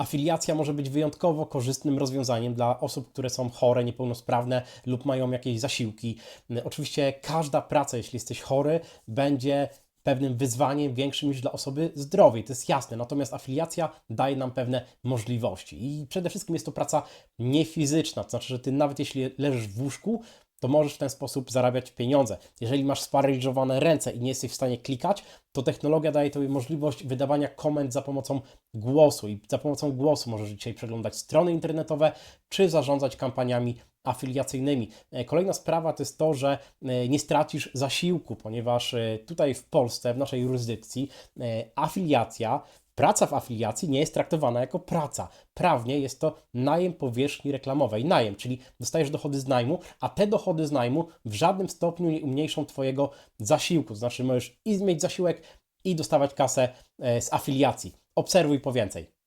Afiliacja może być wyjątkowo korzystnym rozwiązaniem dla osób, które są chore, niepełnosprawne lub mają jakieś zasiłki. Oczywiście każda praca, jeśli jesteś chory, będzie pewnym wyzwaniem większym niż dla osoby zdrowej, to jest jasne. Natomiast afiliacja daje nam pewne możliwości i przede wszystkim jest to praca niefizyczna, to znaczy, że ty nawet jeśli leżysz w łóżku, to możesz w ten sposób zarabiać pieniądze. Jeżeli masz sparaliżowane ręce i nie jesteś w stanie klikać, to technologia daje Tobie możliwość wydawania komend za pomocą głosu i za pomocą głosu możesz dzisiaj przeglądać strony internetowe czy zarządzać kampaniami afiliacyjnymi. E, Kolejna sprawa to jest to, że e, nie stracisz zasiłku, ponieważ e, tutaj w Polsce, w naszej jurysdykcji, afiliacja Praca w afiliacji nie jest traktowana jako praca. Prawnie jest to najem powierzchni reklamowej. Najem, czyli dostajesz dochody z najmu, a te dochody z najmu w żadnym stopniu nie umniejszą Twojego zasiłku. To znaczy, możesz i mieć zasiłek, i dostawać kasę e, z afiliacji. Obserwuj po więcej.